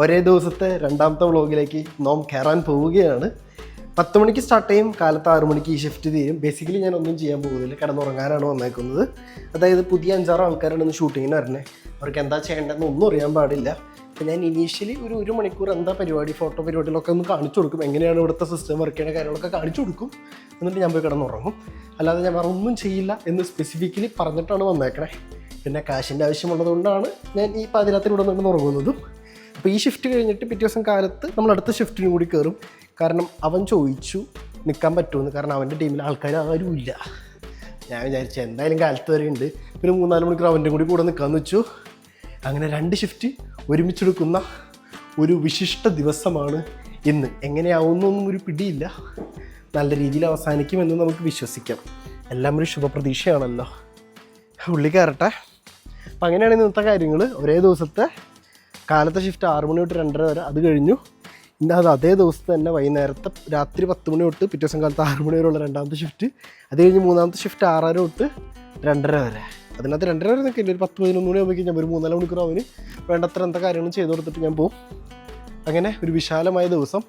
ഒരേ ദിവസത്തെ രണ്ടാമത്തെ വ്ളോഗിലേക്ക് നോം കയറാൻ പോവുകയാണ്. പത്ത് മണിക്ക് സ്റ്റാർട്ട് ചെയ്യും കാലത്ത് ആറു മണിക്ക് ഈ ഷിഫ്റ്റ് തീരും. ബേസിക്കലി ഞാൻ ഒന്നും ചെയ്യാൻ പോകുന്നില്ല കിടന്നുറങ്ങാനാണ് വന്നേക്കുന്നത്. അതായത് പുതിയ അഞ്ചാറ് ആൾക്കാരാണ് ഇന്ന് ഷൂട്ടിങ്ങിന് വരണേ. അവർക്ക് എന്താ ചെയ്യേണ്ടതെന്ന് ഒന്നും അറിയാൻ പാടില്ല. അപ്പോൾ ഞാൻ ഇനീഷ്യലി ഒരു ഒരു മണിക്കൂർ എന്താ പരിപാടി ഫോട്ടോ പരിപാടികളൊക്കെ ഒന്ന് കാണിച്ചു കൊടുക്കും. എങ്ങനെയാണ് ഇവിടുത്തെ സിസ്റ്റം വർക്ക് ചെയ്യുന്ന കാര്യങ്ങളൊക്കെ കാണിച്ചു കൊടുക്കും. എന്നിട്ട് ഞാൻ പോയി കിടന്നുറങ്ങും. അല്ലാതെ ഞാൻ വേറെ ഒന്നും ചെയ്യില്ല എന്ന് സ്പെസിഫിക്കലി പറഞ്ഞിട്ടാണ് വന്നേക്കണേ. പിന്നെ കാശിന്റെ ആവശ്യമുള്ളതുകൊണ്ടാണ് ഞാൻ ഈ പാതിരാത്രി ഇവിടെ നിന്ന് ഉറങ്ങുന്നതും അപ്പോൾ ഈ ഷിഫ്റ്റ് കഴിഞ്ഞിട്ട് പിറ്റേ ദിവസം കാലത്ത് നമ്മൾ അടുത്ത ഷിഫ്റ്റിന് കൂടി കയറും കാരണം അവൻ ചോദിച്ചു നിൽക്കാൻ പറ്റുമെന്ന് കാരണം അവന്റെ ടീമിൽ ആൾക്കാർ ആരുമില്ല ഞാൻ വിചാരിച്ചു എന്തായാലും കാലത്ത് വരെ ഉണ്ട്. പിന്നെ മൂന്നാൽ മണിക്കൂർ അവന്റെ കൂടി കൂടെ നിൽക്കാമെന്ന് വെച്ചു. അങ്ങനെ രണ്ട് ഷിഫ്റ്റ് ഒരുമിച്ചെടുക്കുന്ന ഒരു വിശിഷ്ട ദിവസമാണ് ഇന്ന്. എങ്ങനെയാവുന്നൊന്നും ഒരു പിടിയില്ല. നല്ല രീതിയിൽ അവസാനിക്കുമെന്ന് നമുക്ക് വിശ്വസിക്കാം. എല്ലാം ഒരു ശുഭപ്രതീക്ഷയാണല്ലോ. ഉള്ളി കയറട്ടെ. അപ്പം അങ്ങനെയാണ് ഇന്നത്തെ കാര്യങ്ങൾ ഒരേ ദിവസത്തെ കാലത്തെ ഷിഫ്റ്റ് ആറ് മണി തൊട്ട് രണ്ടര വരെ. അത് കഴിഞ്ഞു. പിന്നെ അത് അതേ ദിവസം തന്നെ വൈകുന്നേരത്തെ രാത്രി പത്ത് മണി തൊട്ട് പിറ്റേ ദിവസം കാലത്ത് ആറ് മണി വരെയുള്ള രണ്ടാമത്തെ ഷിഫ്റ്റ് അത് കഴിഞ്ഞ് മൂന്നാമത്തെ ഷിഫ്റ്റ് ആറര തൊട്ട് രണ്ടര വരെ. അതിനകത്ത് രണ്ടര വരെ നിൽക്കില്ല ഒരു പത്ത് പതിനൊന്ന് മണി ആകുമ്പോഴേക്കും ഞാൻ ഒരു മൂന്നാൽ മണിക്കൂർ അവന് വേണ്ടത്ര എന്താ കാര്യങ്ങളും ചെയ്ത് കൊടുത്തിട്ട് ഞാൻ പോകും അങ്ങനെ ഒരു വിശാലമായ ദിവസം.